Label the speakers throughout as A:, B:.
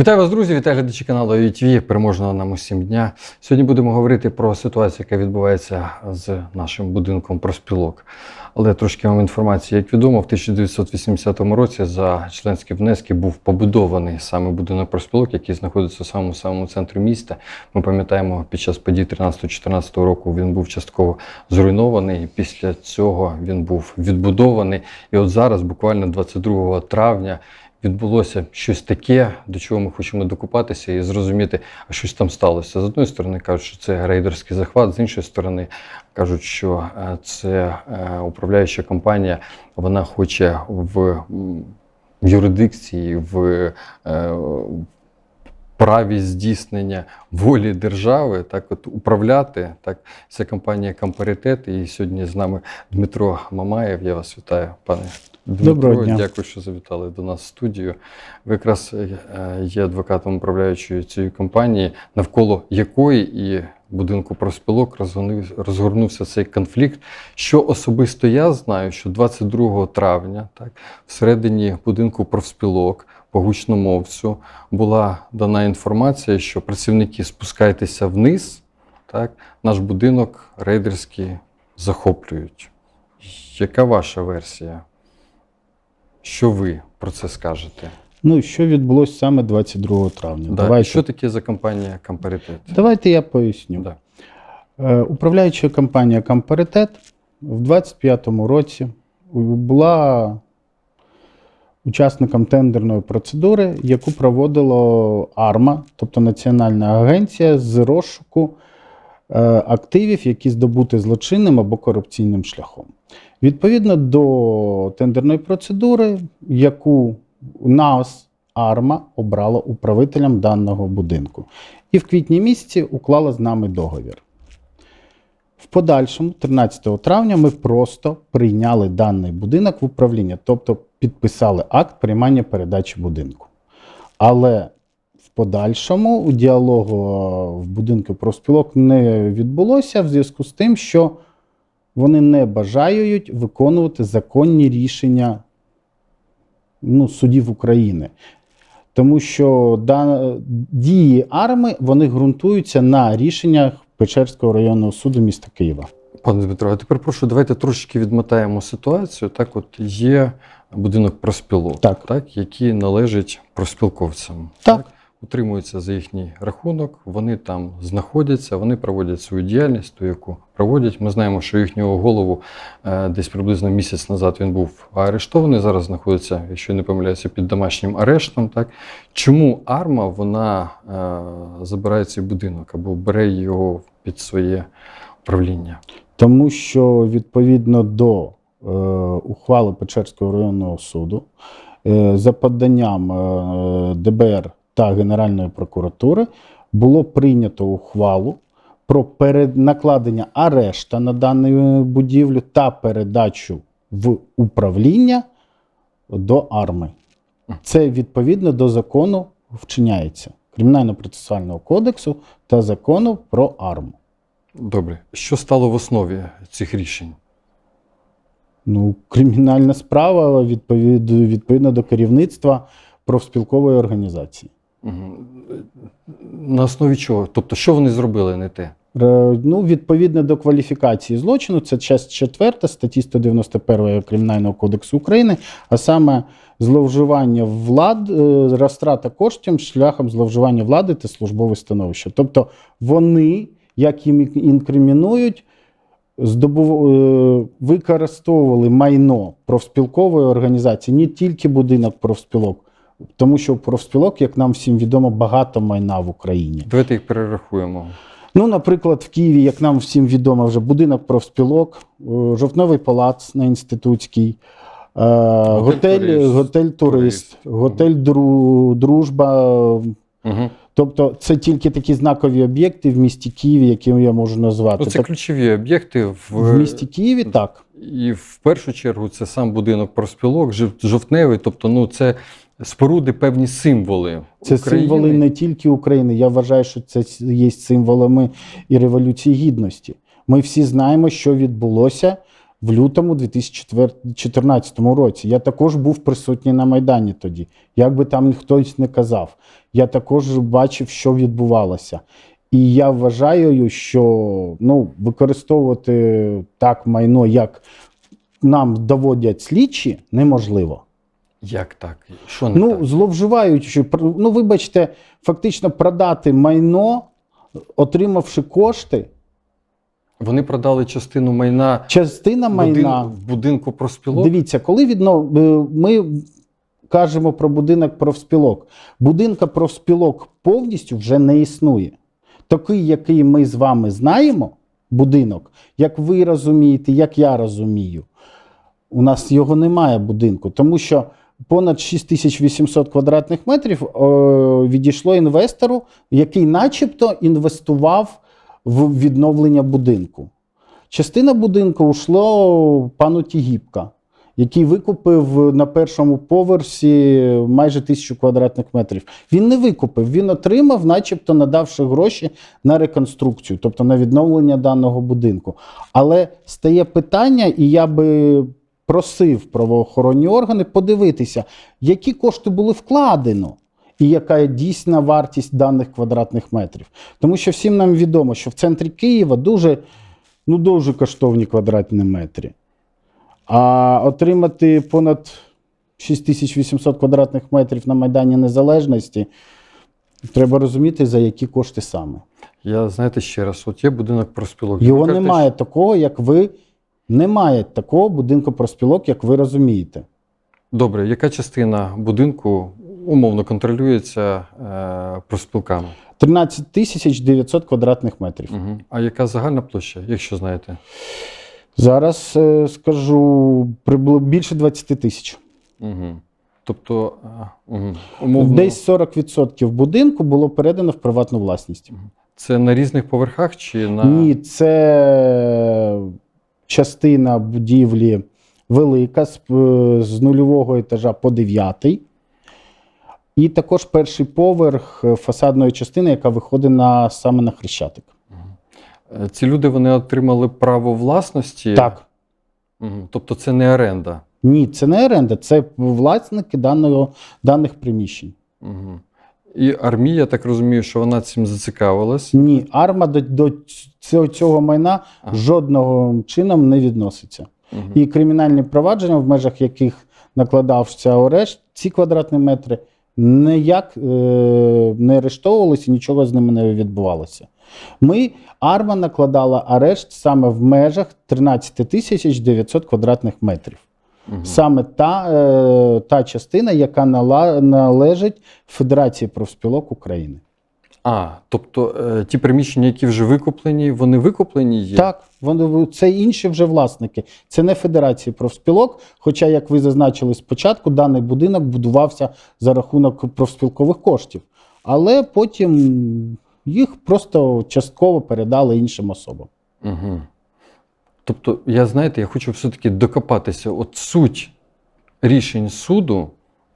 A: Вітаю вас, друзі! Вітаю глядачі каналу ЮТВ, переможного нам усім дня. Сьогодні будемо говорити про ситуацію, яка відбувається з нашим будинком проспілок. Але трошки вам інформації. Як відомо, в 1980 році за членські внески був побудований саме будинок проспілок, який знаходиться в самому самому центрі міста. Ми пам'ятаємо, під час подій 13-14 року він був частково зруйнований. Після цього він був відбудований. І от зараз, буквально 22 травня, відбулося щось таке, до чого ми хочемо докупатися і зрозуміти, а щось там сталося. З одної сторони кажуть, що це рейдерський захват, з іншої сторони кажуть, що е, це е, управляюча компанія, вона хоче в юрисдикції, в е, праві здійснення волі держави, так от управляти. Так, це компанія Кампаритет. І сьогодні з нами Дмитро Мамаєв. Я вас вітаю, пане Дмитро.
B: Доброго дня.
A: Дякую, що завітали до нас в студію. Ви якраз е, є адвокатом управляючої цієї компанії, навколо якої і будинку розгорнув- розгорнувся цей конфлікт. Що особисто я знаю, що 22 травня, так, всередині будинку профспілок по гучномовцю була дана інформація, що працівники спускайтеся вниз, так, наш будинок рейдерські захоплюють. Яка ваша версія? Що ви про це скажете?
B: Ну, що відбулося саме 22 травня?
A: Да.
B: Давайте,
A: Що таке за компанія Кампаритет?
B: Давайте я поясню.
A: Да.
B: Е, Управляюча компанія Кампаритет в 25-му році була учасником тендерної процедури, яку проводило АРМА, тобто Національна агенція з розшуку е, активів, які здобуті злочинним або корупційним шляхом. Відповідно до тендерної процедури, яку НАОС АРМА обрала управителем даного будинку. І в квітні місяці уклала з нами договір. В подальшому, 13 травня, ми просто прийняли даний будинок в управління, тобто підписали акт приймання передачі будинку. Але в подальшому у діалогу е, в будинку профспілок не відбулося в зв'язку з тим, що вони не бажають виконувати законні рішення ну, судів України. Тому що дії арми вони ґрунтуються на рішеннях Печерського районного суду міста Києва.
A: Пане Дмитро, а тепер прошу, давайте трошечки відмотаємо ситуацію. Так, от є будинок проспілок,
B: Так.
A: який належить проспілковцям.
B: Так.
A: Утримуються за їхній рахунок, вони там знаходяться, вони проводять свою діяльність, ту, яку проводять. Ми знаємо, що їхнього голову е, десь приблизно місяць назад він був арештований. Зараз знаходиться, якщо не помиляюся, під домашнім арештом. Так чому арма вона е, забирає цей будинок або бере його під своє управління?
B: Тому що відповідно до е, ухвали Печерського районного суду, е, за поданням е, ДБР та Генеральної прокуратури було прийнято ухвалу про накладення арешта на дану будівлю та передачу в управління до арми. Це відповідно до закону вчиняється Кримінально-процесуального кодексу та закону про арму.
A: Добре, що стало в основі цих рішень?
B: Ну, кримінальна справа відповід, відповідно до керівництва профспілкової організації.
A: Мгм. На основі чого? Тобто, що вони зробили не те?
B: Ну, відповідно до кваліфікації злочину, це часть 4 статті 191 Кримінального кодексу України, а саме зловживання влад, е, розтрата коштів шляхом зловживання влади та службове становище. Тобто вони, як їм інкримінують, здобув, е, використовували майно профспілкової організації, не тільки будинок профспілок, тому що профспілок, як нам всім відомо, багато майна в Україні.
A: Давайте їх перерахуємо.
B: Ну, наприклад, в Києві, як нам всім відомо, вже будинок профспілок, е, жовтневий палац на інститутській, е, готель,
A: «Турист»,
B: готель «Турист». готель Дружба.
A: Угу.
B: Тобто, це тільки такі знакові об'єкти в місті Києві, які я можу назвати.
A: Ну, це ключові об'єкти в,
B: в місті Києві так.
A: І в першу чергу це сам будинок проспілок, жов- жовтневий, тобто ну, це споруди певні символи.
B: Це
A: України.
B: символи не тільки України. Я вважаю, що це є символами і Революції Гідності. Ми всі знаємо, що відбулося в лютому 2014 році. Я також був присутній на Майдані тоді. Як би там хтось не казав, я також бачив, що відбувалося. І я вважаю, що ну, використовувати так майно, як нам доводять слідчі, неможливо.
A: Як так? Що не
B: Ну,
A: так?
B: зловживаючи, ну, вибачте, фактично продати майно, отримавши кошти,
A: Вони продали частину майна
B: частина майна.
A: в будинку проспілок?
B: Дивіться, коли відно... е, ми кажемо про будинок профспілок, будинка профспілок повністю вже не існує. Такий, який ми з вами знаємо, будинок, як ви розумієте, як я розумію, у нас його немає будинку, тому що понад 6800 квадратних метрів о, відійшло інвестору, який начебто інвестував в відновлення будинку. Частина будинку ушло пану Тігіпка, який викупив на першому поверсі майже тисячу квадратних метрів. Він не викупив, він отримав, начебто надавши гроші на реконструкцію, тобто на відновлення даного будинку. Але стає питання, і я би просив правоохоронні органи подивитися, які кошти були вкладено. І яка дійсна вартість даних квадратних метрів. Тому що всім нам відомо, що в центрі Києва дуже, ну, дуже коштовні квадратні метри. А отримати понад 6800 квадратних метрів на Майдані Незалежності треба розуміти, за які кошти саме.
A: Я знаєте ще раз, от є будинок проспілок.
B: Його
A: кажете,
B: немає такого, як ви. Немає такого будинку проспілок, як ви розумієте.
A: Добре, яка частина будинку умовно контролюється е, проспілками?
B: 13 тисяч 900 квадратних метрів.
A: Угу. А яка загальна площа, якщо знаєте?
B: Зараз е, скажу прибли- більше 20 тисяч.
A: Угу. Тобто, е, угу. умовно,
B: Десь 40% будинку було передано в приватну власність.
A: це на різних поверхах чи на.
B: Ні, це частина будівлі велика з, е, з нульового етажа по дев'ятий. І також перший поверх е, фасадної частини, яка виходить на, саме на Хрещатик.
A: Е, Ці люди вони отримали право власності.
B: Так.
A: Тобто це не оренда.
B: Ні, це не оренда, це власники даного, даних приміщень.
A: Угу. І армія, так розумію, що вона цим зацікавилась.
B: Ні, арма до, до цього, цього майна
A: Ага.
B: жодного чином не відноситься.
A: Угу.
B: І кримінальні провадження, в межах яких накладався арешт, ці квадратні метри ніяк е, не арештовувалися, нічого з ними не відбувалося. Ми, Арма накладала арешт саме в межах 13 тисяч 900 квадратних метрів.
A: Угу.
B: Саме та, е, та частина, яка нала, належить Федерації профспілок України.
A: А, тобто е, ті приміщення, які вже викуплені, вони викуплені є?
B: Так, вони це інші вже власники. Це не Федерації профспілок. Хоча, як ви зазначили спочатку, даний будинок будувався за рахунок профспілкових коштів. Але потім їх просто частково передали іншим особам.
A: Угу. Тобто, я знаєте, я хочу все-таки докопатися. От суть рішень суду.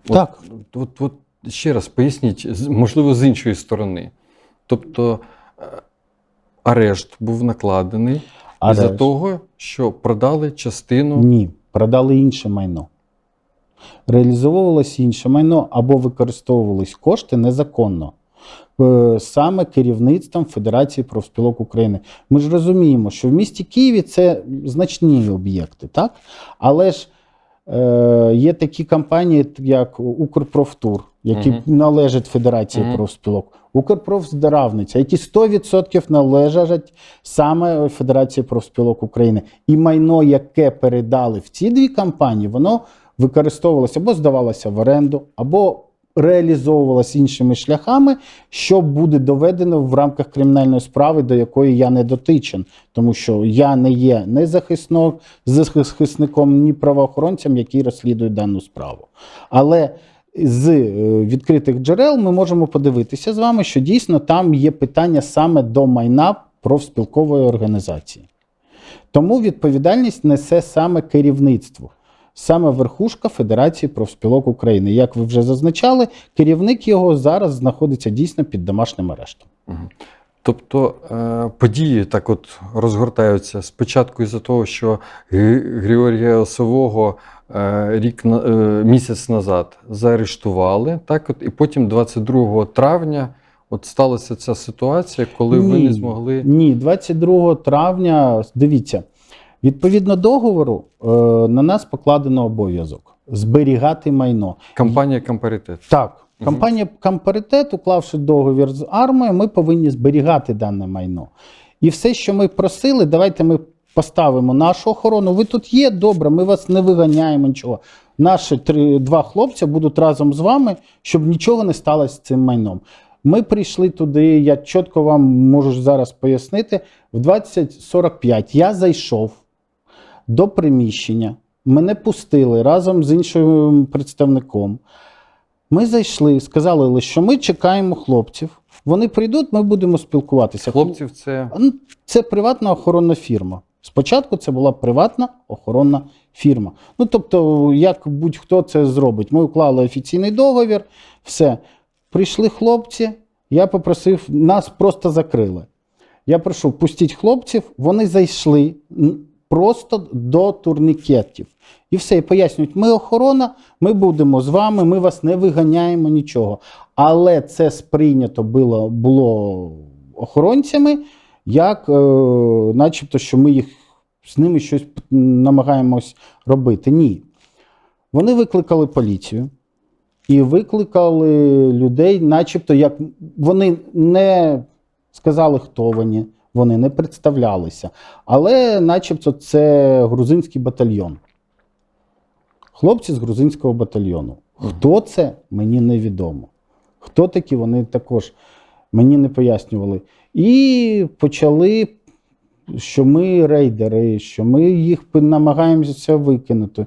B: Так.
A: От, от, от ще раз поясніть, можливо, з іншої сторони. Тобто, е, арешт був накладений із-за того, що продали частину.
B: Ні, продали інше майно. Реалізовувалось інше майно або використовувались кошти незаконно. Е, Саме керівництвом Федерації профспілок України. Ми ж розуміємо, що в місті Києві це значні об'єкти, так? Але ж е, є такі компанії, як Укрпрофтур, які
A: Мгм.
B: належать Федерації
A: Мгм.
B: профспілок, Укрпрофздравниця, які 100% належать саме Федерації профспілок України. І майно, яке передали в ці дві компанії, воно використовувалося або здавалося в оренду, або реалізовувалося іншими шляхами, що буде доведено в рамках кримінальної справи, до якої я не дотичен, тому що я не є не захисно, захисником, ні правоохоронцям, які розслідують дану справу. Але з е, відкритих джерел ми можемо подивитися з вами, що дійсно там є питання саме до майна профспілкової організації. Тому відповідальність несе саме керівництво, саме верхушка Федерації профспілок України. Як ви вже зазначали, керівник його зараз знаходиться дійсно під домашнім арештом.
A: Тобто е, події так от розгортаються спочатку із-за того, що Гри- Григорія Осового е, рік е, місяць назад заарештували, так от, і потім 22 травня от сталася ця ситуація, коли ви не змогли.
B: Ні, 22 травня, дивіться, відповідно договору е, на нас покладено обов'язок зберігати майно.
A: Компанія Кампаритет.
B: Так, компанія Кампаритет, уклавши договір з армією, ми повинні зберігати дане майно. І все, що ми просили, давайте ми поставимо нашу охорону. Ви тут є, добре, ми вас не виганяємо нічого. Наші три, два хлопці будуть разом з вами, щоб нічого не сталося з цим майном. Ми прийшли туди, я чітко вам можу зараз пояснити. В 20.45 я зайшов до приміщення, мене пустили разом з іншим представником. Ми зайшли, сказали, що ми чекаємо хлопців. Вони прийдуть, ми будемо спілкуватися.
A: Хлопців це
B: Це приватна охоронна фірма. Спочатку це була приватна охоронна фірма. Ну тобто, як будь-хто це зробить. Ми уклали офіційний договір, все. Прийшли хлопці, я попросив, нас просто закрили. Я прошу, пустіть хлопців, вони зайшли просто до турнікетів. І все, і пояснюють, ми охорона, ми будемо з вами, ми вас не виганяємо нічого. Але це сприйнято було, було охоронцями, як, е, начебто, що ми їх з ними щось намагаємось робити. Ні. Вони викликали поліцію і викликали людей, начебто, як вони не сказали, хто вони, вони не представлялися. Але, начебто, це грузинський батальйон. Хлопці з грузинського батальйону. Хто це, мені невідомо. Хто такі, вони також мені не пояснювали. І почали, що ми рейдери, що ми їх намагаємося викинути.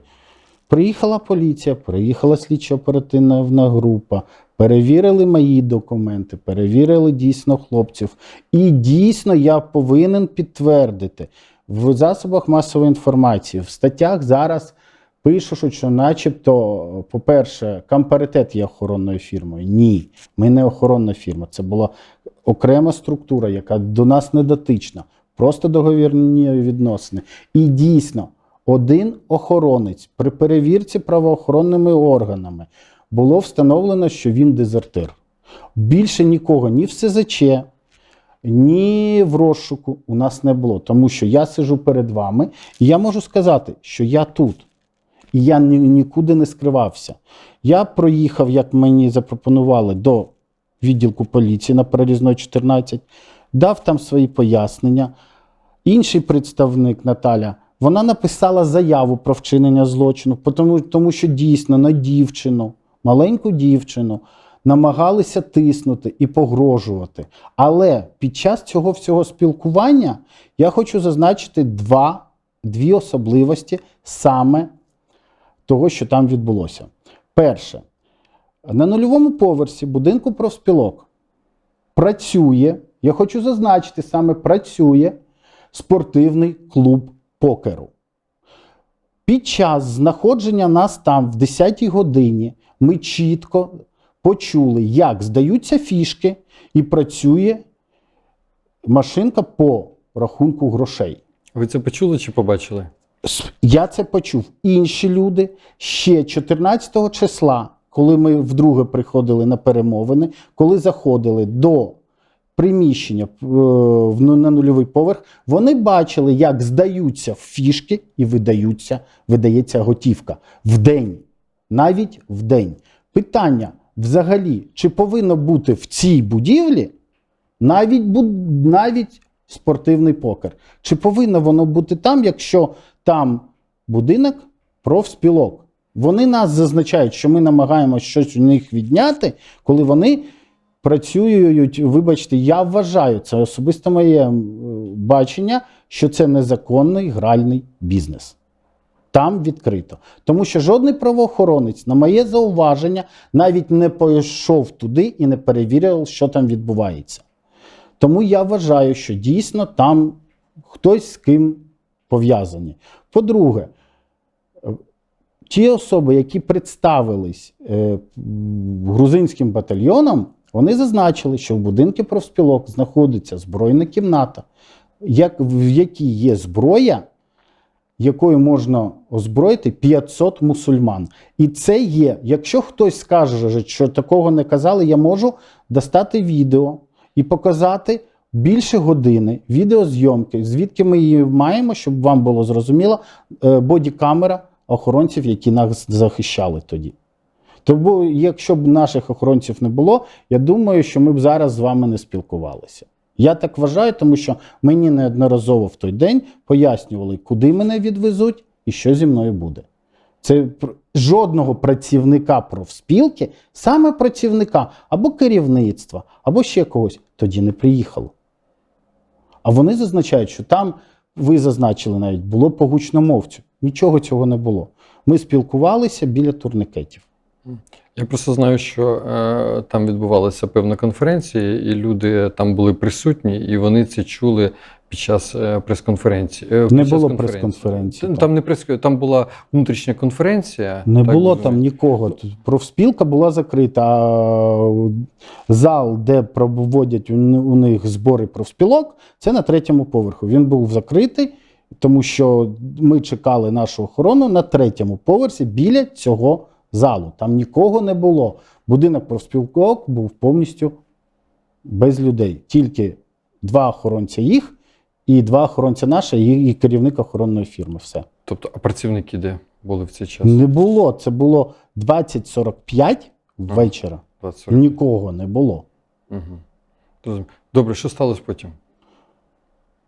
B: Приїхала поліція, приїхала слідчо-оперативна група, перевірили мої документи, перевірили дійсно хлопців. І дійсно я повинен підтвердити в засобах масової інформації, в статтях зараз пишуть, що начебто, по-перше, кампаритет є охоронною фірмою. Ні, ми не охоронна фірма. Це була окрема структура, яка до нас не дотична, просто договірні відносини. І дійсно, один охоронець при перевірці правоохоронними органами було встановлено, що він дезертир. Більше нікого ні в СЗЧ, ні в розшуку у нас не було, тому що я сижу перед вами, і я можу сказати, що я тут. І я ні- нікуди не скривався. Я проїхав, як мені запропонували, до відділку поліції на Перерізної 14, дав там свої пояснення. Інший представник Наталя, вона написала заяву про вчинення злочину, тому, тому що дійсно на дівчину, маленьку дівчину, намагалися тиснути і погрожувати. Але під час цього всього спілкування я хочу зазначити два, дві особливості саме того, що там відбулося. Перше, на нульовому поверсі будинку профспілок працює, я хочу зазначити, саме працює спортивний клуб покеру. Під час знаходження нас там в 10-й годині ми чітко почули, як здаються фішки і працює машинка по рахунку грошей.
A: ви це почули чи побачили?
B: Я це почув. Інші люди ще 14 числа, коли ми вдруге приходили на перемовини, коли заходили до приміщення е, ну- на нульовий поверх, вони бачили, як здаються фішки і видаються, видається готівка в день, навіть в день. Питання взагалі, чи повинно бути в цій будівлі навіть, навіть спортивний покер. Чи повинно воно бути там, якщо там будинок профспілок? Вони нас зазначають, що ми намагаємося щось у них відняти, коли вони працюють. Вибачте, я вважаю, це особисто моє бачення, що це незаконний гральний бізнес. Там відкрито. Тому що жодний правоохоронець, на моє зауваження, навіть не пішов туди і не перевірив, що там відбувається. Тому я вважаю, що дійсно там хтось з ким пов'язані. По-друге, е, ті особи, які представились е, грузинським батальйоном, Вони зазначили, що в будинку профспілок знаходиться збройна кімната, як, в якій є зброя, якою можна озброїти 500 мусульман. І це є, якщо хтось скаже, що такого не казали, я можу достати відео і показати більше години відеозйомки, звідки ми її маємо, щоб вам було зрозуміло, е, бодікамера охоронців, які нас захищали тоді. Тому, якщо б наших охоронців не було, я думаю, що ми б зараз з вами не спілкувалися. Я так вважаю, тому що мені неодноразово в той день пояснювали, куди мене відвезуть і що зі мною буде. Це жодного працівника профспілки, саме працівника або керівництва, або ще когось, тоді не приїхало. А вони зазначають, що там, ви зазначили навіть, було по гучномовцю. Нічого цього не було. Ми спілкувалися біля турникетів.
A: Я просто знаю, що е, там відбувалася певна конференція, і люди там були присутні, і вони це чули під час е, прес-конференції. е,
B: Не
A: час
B: було
A: конференції.
B: прес-конференції.
A: Там,
B: там.
A: там не прес там була внутрішня конференція.
B: Не
A: так
B: було там нікого. Профспілка була закрита. А зал, де проводять у них збори профспілок, це на третьому поверху. Він був закритий, тому що ми чекали нашу охорону на третьому поверсі біля цього залу. Там нікого не було. Будинок профспілок був повністю без людей. Тільки два охоронця їх і два охоронця наші, і керівник охоронної фірми. Все.
A: Тобто, а працівники де були в цей час?
B: Не було. Це було 20.45 вечора.
A: 20
B: Нікого не було.
A: Угу. Добре, що сталося потім?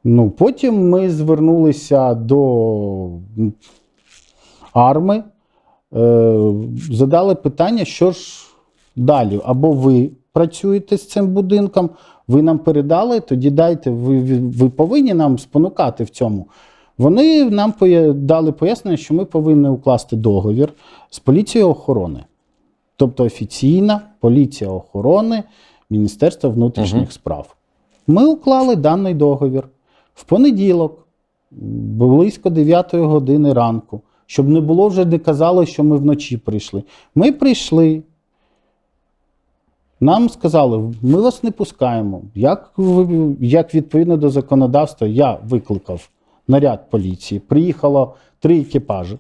B: Ну, потім ми звернулися до арми, задали питання, що ж далі. Або ви працюєте з цим будинком, ви нам передали, тоді дайте, ви, ви, ви повинні нам спонукати в цьому. Вони нам дали пояснення, що ми повинні укласти договір з поліцією охорони. Тобто офіційна поліція охорони Міністерства внутрішніх
A: Мгм.
B: справ. Ми уклали даний договір в понеділок, близько 9 години ранку, щоб не було вже де казали, що ми вночі прийшли. Ми прийшли. Нам сказали, ми вас не пускаємо. Як, як відповідно до законодавства, я викликав наряд поліції. Приїхало три екіпажі.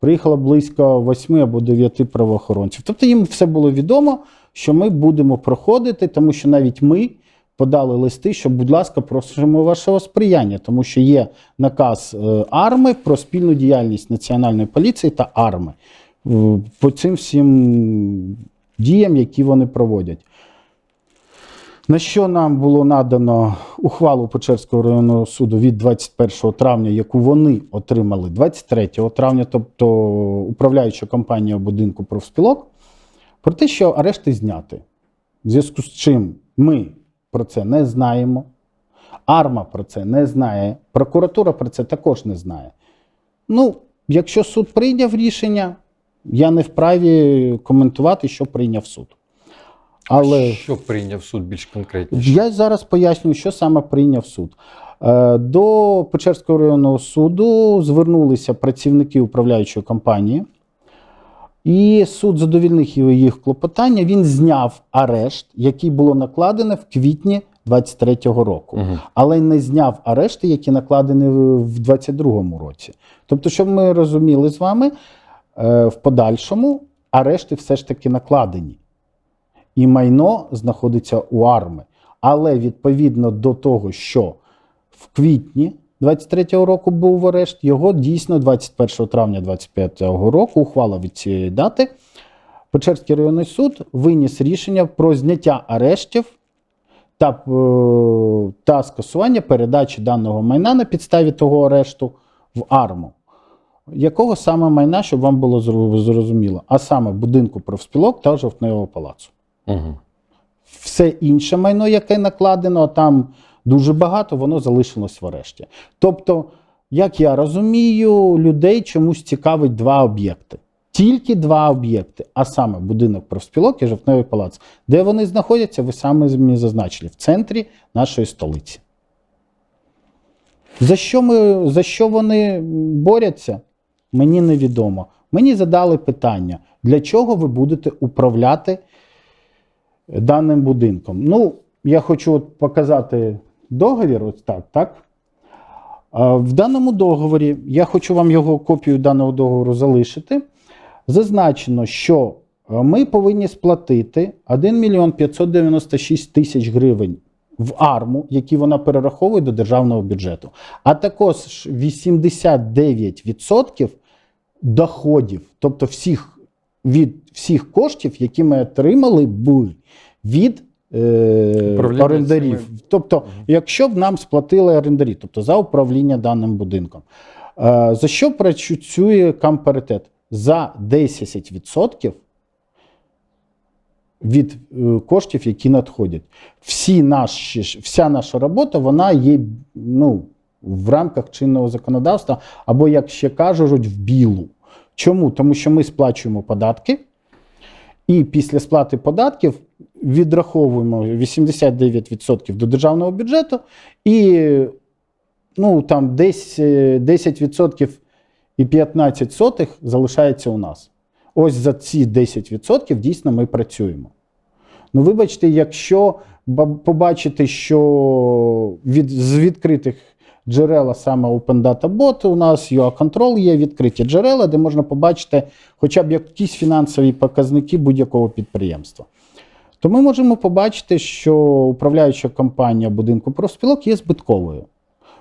B: Приїхало близько 8 або 9 правоохоронців. Тобто їм все було відомо, що ми будемо проходити, тому що навіть ми подали листи, що, будь ласка, просимо вашого сприяння, тому що є наказ е, АРМи про спільну діяльність Національної поліції та АРМи по цим всім діям, які вони проводять. На що нам було надано ухвалу Печерського районного суду від 21 травня, яку вони отримали 23 травня, тобто управляюча компанія будинку профспілок, про те, що арешти зняти. В зв'язку з чим ми про це не знаємо, Арма про це не знає, прокуратура про це також не знає. Ну, якщо суд прийняв рішення, я не вправі коментувати, що прийняв суд. Але
A: Що прийняв суд більш конкретніше?
B: я зараз пояснюю, що саме прийняв суд. Е, До Печерського районного суду звернулися працівники управляючої компанії, і суд задовільнив їх клопотання. Він зняв арешт, який було накладено в квітні 23-го року,
A: Угу.
B: але не зняв арешти, які накладені в 22-му році. Тобто, щоб ми розуміли з вами, е, в подальшому арешти все ж таки накладені і майно знаходиться у арми. Але відповідно до того, що в квітні 23-го року був арешт, його дійсно 21 травня 25-го року, ухвала від цієї дати, Печерський районний суд виніс рішення про зняття арештів та, е, та скасування передачі даного майна на підставі того арешту в арму. Якого саме майна, щоб вам було зрозуміло, а саме будинку профспілок та жовтневого палацу
A: Угу.
B: все інше майно, яке накладено, там дуже багато, воно залишилось в арешті. Тобто, як я розумію, людей чомусь цікавить два об'єкти. Тільки два об'єкти, а саме будинок профспілок і жовтневий палац. Де вони знаходяться, ви саме мені зазначили, в центрі нашої столиці. За що, ми, за що вони борються, мені невідомо. Мені задали питання, для чого ви будете управляти даним будинком. Ну, я хочу от показати договір, ось так, так? В даному договорі, я хочу вам його копію даного договору залишити. Зазначено, що е, ми повинні сплатити 1 мільйон 596 тисяч гривень в арму, які вона перераховує до державного бюджету, а також 89% доходів, тобто всіх, від всіх коштів, які ми отримали б від е, орендарів.
A: цими-
B: Тобто, якщо б нам сплатили орендарі, тобто за управління даним будинком. Е, за що працює кампаритет? За 10% від е, коштів, які надходять. Всі наші, вся наша робота вона є ну, в рамках чинного законодавства, або, як ще кажуть, в білу. Чому? Тому що ми сплачуємо податки, і після сплати податків відраховуємо 89% до державного бюджету, і ну, там десь е, 10% і 15 сотих залишається у нас. Ось за ці 10% дійсно ми працюємо. Ну, вибачте, якщо побачити, що від, з відкритих джерел, саме Open Data Bot, у нас UA Control є відкриті джерела, де можна побачити хоча б якісь фінансові показники будь-якого підприємства. То ми можемо побачити, що управляюча компанія будинку профспілок є збитковою.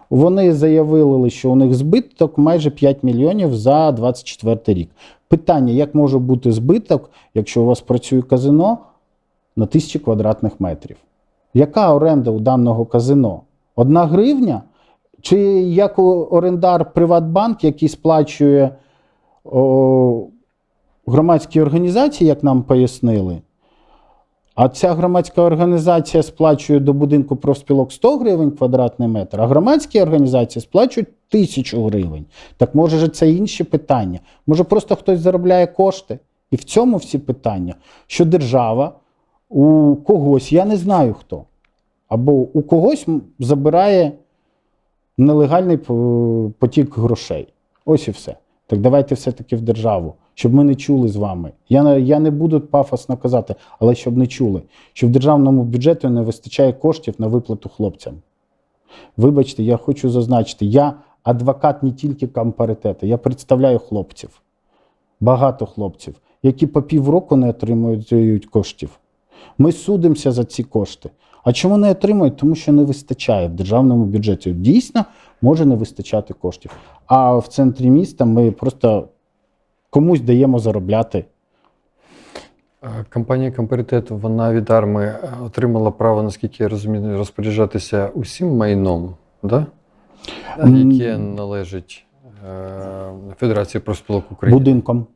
B: Вони заявили, що у них збиток майже 5 мільйонів за 24 рік. Питання: як може бути збиток, якщо у вас працює казино на тисячі квадратних метрів? Яка оренда у даного казино? Одна гривня? Чи як орендар Приватбанк, який сплачує о, громадській організації, як нам пояснили? А ця громадська організація сплачує до будинку профспілок 100 гривень квадратний метр, а громадські організації сплачують 1000 гривень. Так може ж це інші питання? Може просто хтось заробляє кошти? І в цьому всі питання, що держава у когось, я не знаю хто, або у когось забирає нелегальний потік грошей. Ось і все. Так давайте все-таки в державу, щоб ми не чули з вами. Я, я не буду пафосно казати, але щоб не чули, що в державному бюджеті не вистачає коштів на виплату хлопцям. Вибачте, я хочу зазначити, я адвокат не тільки кампаритету, я представляю хлопців, багато хлопців, які по півроку не отримують коштів. Ми судимося за ці кошти. А чому не отримують? Тому що не вистачає в державному бюджеті. Дійсно, може не вистачати коштів. А в центрі міста ми просто комусь даємо заробляти.
A: Е, Компанія Комперитет, вона від арми е, отримала право, наскільки я розумію, розпоряджатися усім майном, да? Яке належить е, Федерації профспілок України.
B: Будинком.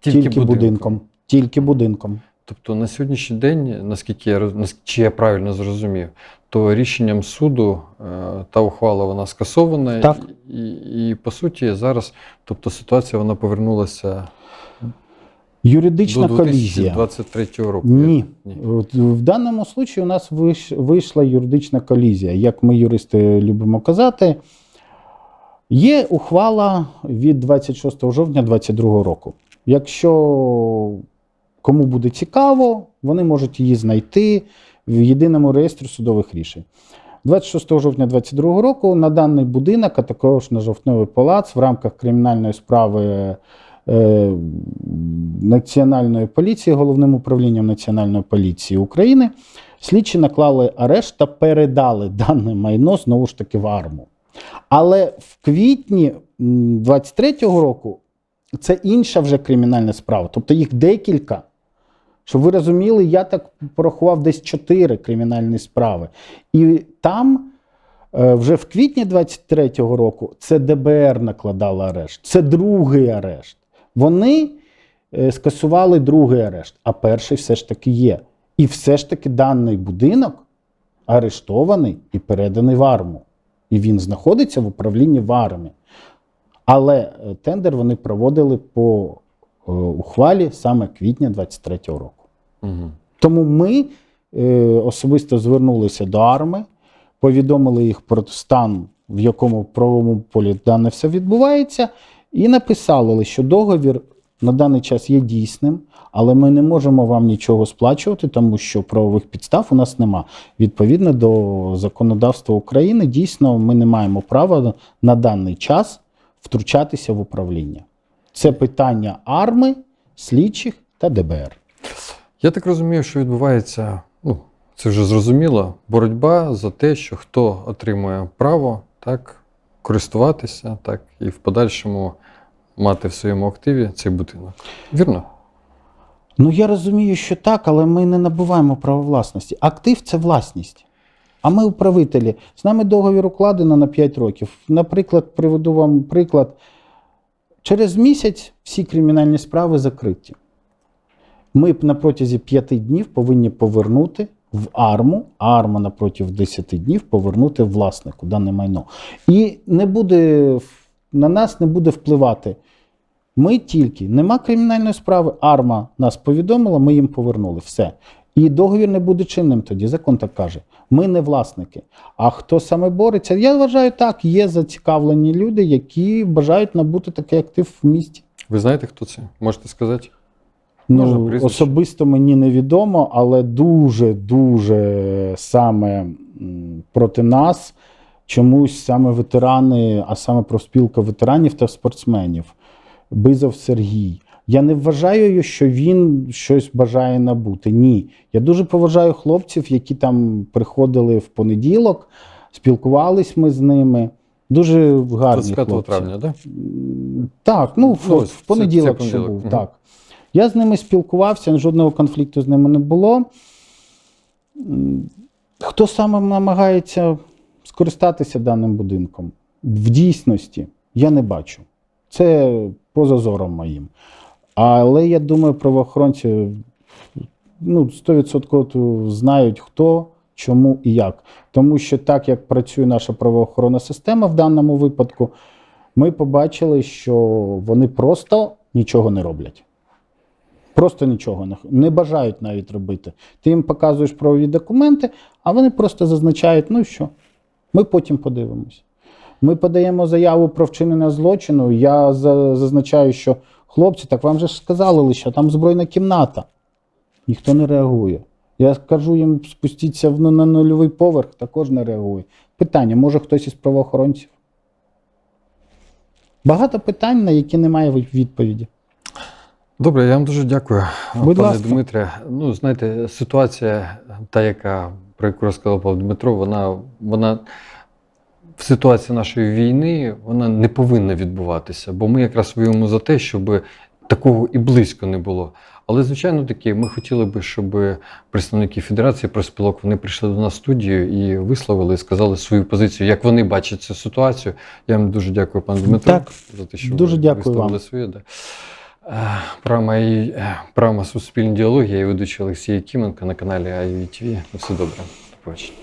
B: Тільки, будинком. Тільки будинком.
A: Тобто на сьогоднішній день, наскільки я чи я правильно зрозумів, то рішенням суду е, та ухвала вона скасована,
B: Так.
A: І, і по суті зараз, тобто ситуація вона повернулася
B: Юридична
A: до
B: колізія.
A: 2023 року.
B: Ні.
A: Ні.
B: В даному случаї у нас вийшла юридична колізія. Як ми, юристи, любимо казати, є ухвала від 26 жовтня 2022 року. Якщо кому буде цікаво, вони можуть її знайти в єдиному реєстрі судових рішень. 26 жовтня 2022 року на даний будинок, а також на жовтневий палац в рамках кримінальної справи е, Національної поліції, головним управлінням Національної поліції України, слідчі наклали арешт та передали дане майно знову ж таки в арму. Але в квітні 23-го року це інша вже кримінальна справа.Тобто їх декілька. Щоб ви розуміли, я так порахував десь чотири кримінальні справи. І там е, вже в квітні 23-го року це ДБР накладало арешт. Це другий арешт. Вони е, скасували другий арешт, а перший все ж таки є. І все ж таки даний будинок арештований і переданий в арму. І він знаходиться в управлінні в армії. Але е, тендер вони проводили по ухвалі саме квітня 23-го року.
A: Угу.
B: Тому ми е, особисто звернулися до арми, повідомили їх про стан, в якому правовому полі дане все відбувається, і написали, що договір на даний час є дійсним, але ми не можемо вам нічого сплачувати, тому що правових підстав у нас нема. Відповідно до законодавства України, дійсно, ми не маємо права на даний час втручатися в управління. Це питання арми, слідчих та ДБР.
A: Я так розумію, що відбувається, ну, це вже зрозуміло, боротьба за те, що хто отримує право так, користуватися, так, і в подальшому мати в своєму активі цей будинок. Вірно?
B: Ну я розумію, що так, але ми не набуваємо право власності. Актив це власність. А ми управителі. З нами договір укладено на 5 років. Наприклад, приведу вам приклад. Через місяць всі кримінальні справи закриті. Ми на протязі 5 днів повинні повернути в арму, а арма на протязі 10 днів повернути власнику дане майно. І не буде на нас не буде впливати. Ми тільки нема кримінальної справи, арма нас повідомила, ми їм повернули. Все. І договір не буде чинним тоді. Закон так каже. Ми не власники. А хто саме бореться? Я вважаю так, є зацікавлені люди, які бажають набути такий актив в місті.
A: Ви знаєте, хто це? Можете сказати?
B: Ну, особисто мені невідомо, але дуже дуже саме проти нас чомусь саме ветерани, а саме профспілка ветеранів та спортсменів. Бизов Сергій. Я не вважаю, що він щось бажає набути. Ні. Я дуже поважаю хлопців, які там приходили в понеділок, спілкувались ми з ними. Дуже гарні
A: 25
B: хлопці.
A: травня, так?
B: М, Так, ну, в,
A: Ну, ось
B: в понеділок
A: це
B: ще
A: понеділок.
B: був.
A: Мгм.
B: Так. Я з ними спілкувався, жодного конфлікту з ними не було. Хто саме намагається скористатися даним будинком? В дійсності я не бачу. Це поза зором моїм. Але я думаю, правоохоронці ну, 100% знають, хто, чому і як. Тому що так, як працює наша правоохоронна система в даному випадку, ми побачили, що вони просто нічого не роблять. Просто нічого не, не бажають навіть робити. Ти їм показуєш правові документи, а вони просто зазначають, ну що, ми потім подивимось. Ми подаємо заяву про вчинення злочину. Я зазначаю, що хлопці, так вам же сказали лише, там збройна кімната. Ніхто не реагує. Я кажу їм спустіться в- на нульовий поверх, також не реагує. Питання: може хтось із правоохоронців? Багато питань, на які немає відповіді.
A: Добре, я вам дуже дякую,
B: Будь
A: пане
B: ласка.
A: Дмитре. Ну, знаєте, ситуація, та, яка, про яку розказав пан Дмитро, вона, вона в ситуації нашої війни вона не повинна відбуватися, бо ми якраз воюємо за те, щоб такого і близько не було. Але, звичайно, таки, ми хотіли би, щоб представники Федерації проспілок вони прийшли до нас в студію і висловили, і сказали свою позицію, як вони бачать цю ситуацію. Я вам дуже дякую, пан Дмитро,
B: Так,
A: за те, що
B: дуже
A: ви
B: дякую
A: висловили
B: вам.
A: своє. Да. Е, про мої е, прама суспільні діалоги я ведучий Олексій Кіменко на каналі IVTV. На все добре. Побачення.